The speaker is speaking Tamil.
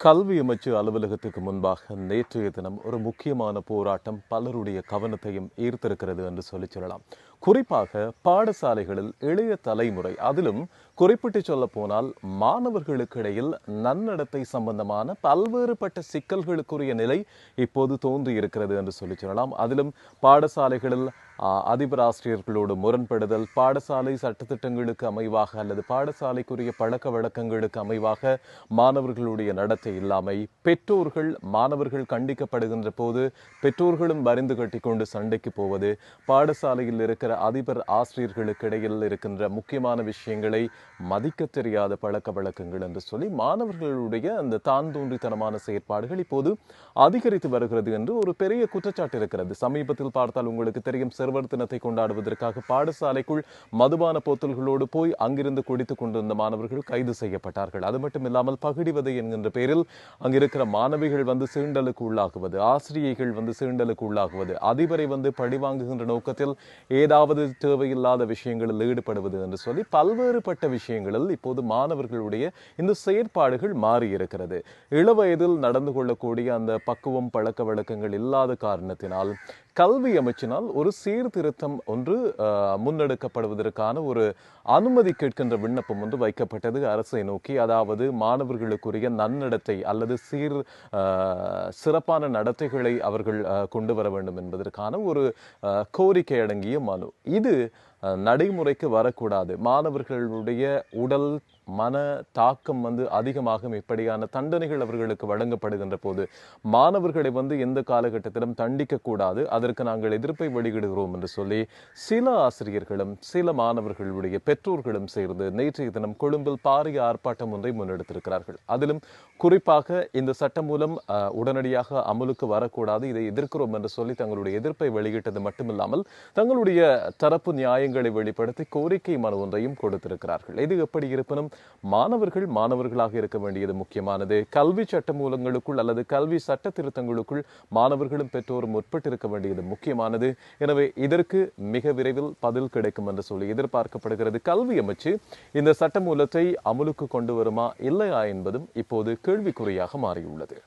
கல்வி அமைச்சு அலுவலகத்துக்கு முன்பாக நேற்றைய தினம் ஒரு முக்கியமான போராட்டம் பலருடைய கவனத்தையும் ஈர்த்திருக்கிறது என்று சொல்லி சொல்லலாம். குறிப்பாக பாடசாலைகளில் இளைய தலைமுறை. அதிலும் குறிப்பிட்டு சொல்ல போனால் மாணவர்களுக்கு இடையில் நன்னடத்தை சம்பந்தமான பல்வேறுபட்ட சிக்கல்களுக்குரிய நிலை இப்போது தோன்றி இருக்கிறது என்று சொல்லி சொல்லலாம். அதிலும் பாடசாலைகளில் அதிபர் ஆசிரியர்களோடு முரண்படுதல் பாடசாலை சட்டத்திட்டங்களுக்கு அமைவாக அல்லது பாடசாலைக்குரிய பழக்க வழக்கங்களுக்கு அமைவாக மாணவர்களுடைய நடத்தை இல்லாமை பெற்றோர்கள் மாணவர்கள் கண்டிக்கப்படுகின்ற போது பெற்றோர்களும் வரிந்து கட்டி கொண்டு சண்டைக்கு போவது பாடசாலையில் இருக்கிற இருக்கிற அதிபர் ஆசிரியர்களுக்கு இடையில் இருக்கின்ற முக்கியமான விஷயங்களை மதிக்க தெரியாத பழக்க வழக்கங்கள் என்று சொல்லி மாணவர்களுடைய அந்த தான் தோன்றித்தனமான செயற்பாடுகள் இப்போது அதிகரித்து வருகிறது என்று ஒரு பெரிய குற்றச்சாட்டு இருக்கிறது. சமீபத்தில் பார்த்தால் உங்களுக்கு தெரியும் சிறுவர் தினத்தை கொண்டாடுவதற்காக பாடசாலைக்குள் மதுபான போத்தல்களோடு போய் அங்கிருந்து குடித்துக் கொண்டிருந்த மாணவர்கள் கைது செய்யப்பட்டார்கள். அது மட்டும் இல்லாமல் பகிடிவதை என்கின்ற பேரில் அங்கிருக்கிற மாணவிகள் வந்து சீண்டலுக்கு உள்ளாகுவது ஆசிரியைகள் வந்து சீண்டலுக்கு உள்ளாகுவது அதிபரை வந்து பழிவாங்குகின்ற நோக்கத்தில் ஏதாவது தேவையில்லாத விஷயங்களில் ஈடுபடுவது என்று சொல்லி பல்வேறுபட்ட விஷயங்களில் இப்போது மாணவர்களுடைய இந்த செயற்பாடுகள் மாறி இருக்கிறது இளவயதில் நடந்து கொள்ளக்கூடிய அந்த பக்குவம் பழக்க வழக்கங்கள் இல்லாத காரணத்தினால் கல்வி அமைச்சினால் ஒரு சீர்திருத்தம் ஒன்று முன்னெடுக்கப்படுவதற்கான ஒரு அனுமதி கேட்கின்ற விண்ணப்பம் ஒன்று வைக்கப்பட்டது அரசை நோக்கி. அதாவது மாணவர்களுக்குரிய நன்னடத்தை அல்லது சீர் சிறப்பான நடத்தைகளை அவர்கள் கொண்டு வர வேண்டும் என்பதற்கான ஒரு கோரிக்கை அடங்கிய மனு. இது நடைமுறைக்கு வரக்கூடாது. மாணவர்களுடைய உடல் மன தாக்கம் வந்து அதிகமாகும். இப்படியான தண்டனைகள் அவர்களுக்கு வழங்கப்படுகின்ற போது மாணவர்களை வந்து எந்த காலகட்டத்திலும் தண்டிக்க கூடாது அதற்கு நாங்கள் எதிர்ப்பை வெளியிடுகிறோம் என்று சொல்லி சில ஆசிரியர்களும் சில மாணவர்களுடைய பெற்றோர்களும் சேர்ந்து நேற்றைய தினம் கொழும்பில் பாரிய ஆர்ப்பாட்டம் ஒன்றை முன்னெடுத்திருக்கிறார்கள். அதிலும் குறிப்பாக இந்த சட்டம் மூலம் உடனடியாக அமலுக்கு வரக்கூடாது. இதை எதிர்க்கிறோம் என்று சொல்லி தங்களுடைய எதிர்ப்பை வெளியிட்டது மட்டுமில்லாமல் தங்களுடைய தரப்பு நியாயங்களை வெளிப்படுத்தி கோரிக்கை மனு ஒன்றையும் கொடுத்திருக்கிறார்கள். இது எப்படி இருப்பினும் மாணவர்கள் மாணவர்களாக இருக்க வேண்டியது முக்கியமானது. கல்வி சட்ட மூலங்களுக்குள் அல்லது கல்வி சட்ட திருத்தங்களுக்குள் மாணவர்களும் பெற்றோரும் உட்பட்டிருக்க வேண்டியது முக்கியமானது. எனவே இதற்கு மிக விரைவில் பதில் கிடைக்கும் என்று சொல்லி எதிர்பார்க்கப்படுகிறது. கல்வி அமைச்சு இந்த சட்ட மூலத்தை அமலுக்கு கொண்டு வருமா இல்லையா என்பதும் இப்போது கேள்விக்குறியாக மாறியுள்ளது.